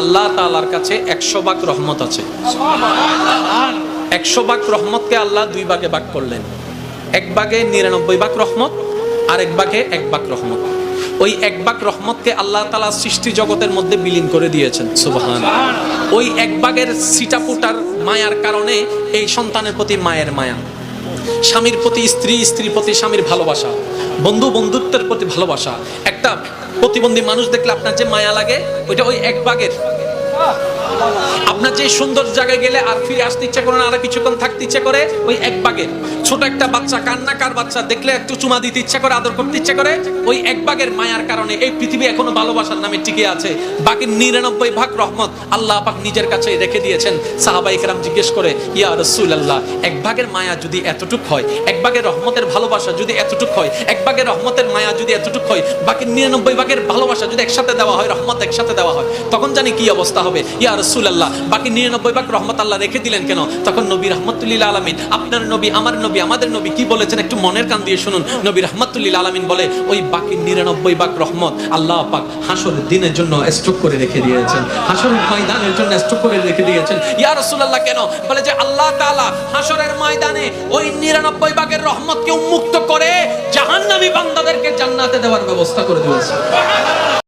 আল্লাহ তালার কাছে একশো বাক রহমত আছে। একশো বাক রহমতকে আল্লাহ দুই ভাগে বাক করলেন। এক ভাগে নিরানব্বই বাক রহমত আর এক ভাগে এক বাক রহমত। ওই এক বাক রহমতকে আল্লাহ তালা সৃষ্টি জগতের মধ্যে বিলীন করে দিয়েছেন। সুবাহান ওই এক ভাগের সিটাপুটার মায়ার কারণে এই সন্তানের প্রতি মায়ের মায়া। স্বামীর প্রতি স্ত্রী, স্ত্রীর প্রতি স্বামীর ভালোবাসা। বন্ধু বন্ধুত্বের প্রতি ভালোবাসা। একটা প্রতিবন্ধী মানুষ দেখলে আপনার যে মায়া লাগে ওইটা ওই এক ভাগের আপনার যে সুন্দর জায়গায় গেলে আর ফিরে আসতে ইচ্ছা করে না, আর কিছুক্ষণ থাকতে ইচ্ছা করে, ওই এক বাগের ছোট একটা বাচ্চা, কান্নাকার বাচ্চা, দেখলে একটু চুমা দিতে ইচ্ছা করে, আদর করতে ইচ্ছা করে, ওই এক বাগের মায়ার কারণে এই পৃথিবী এখনও ভালোবাসার নামে টিকে আছে। বাকি নিরানব্বই ভাগ রহমত আল্লাহ পাক নিজের কাছে রেখে দিয়েছেন। জিজ্ঞেস করে, ইয়া রসুল আল্লাহ এক মায়া যদি এতটুক হয়, এক ভাগের রহমতের ভালোবাসা যদি এতটুক হয়, এক ভাগের রহমতের মায়া যদি এতটুক হয় বাকি নিরানব্বই ভাগের ভালোবাসা যদি একসাথে দেওয়া হয়, রহমত একসাথে দেওয়া হয়, তখন জানি কি অবস্থা হবে। ইয়া রসুল আল্লাহ বাকি নিরানব্বই ভাগ রহমত আল্লাহ রেখে দিলেন কেন? তখন নবী রহমতুল্লিল আলমিন, আপনার নবী, আমার নবী, আমাদের নবী কি বলেছেন? একটু মনের কান দিয়ে শুনুন। নবী রহমতুল্লিল আলমিন বলে, ওই বাকি নিরানব্বই ভাগ রহমত আল্লাহ পাক হাসরের দিনের জন্য স্টক করে রেখে দিয়েছেন। হাসরের ময়দানের জন্য স্টক করে রেখে দিয়েছেন। ইয়া রসুল্লাহ কেন? বলে যে আল্লাহ তাআলা হাসরের ময়দানে ওই নিরানব্বই ভাগের রহমতকে উন্মুক্ত করে জাহান্নামী বান্দাদেরকে জান্নাতে দেওয়ার ব্যবস্থা করে দিয়েছে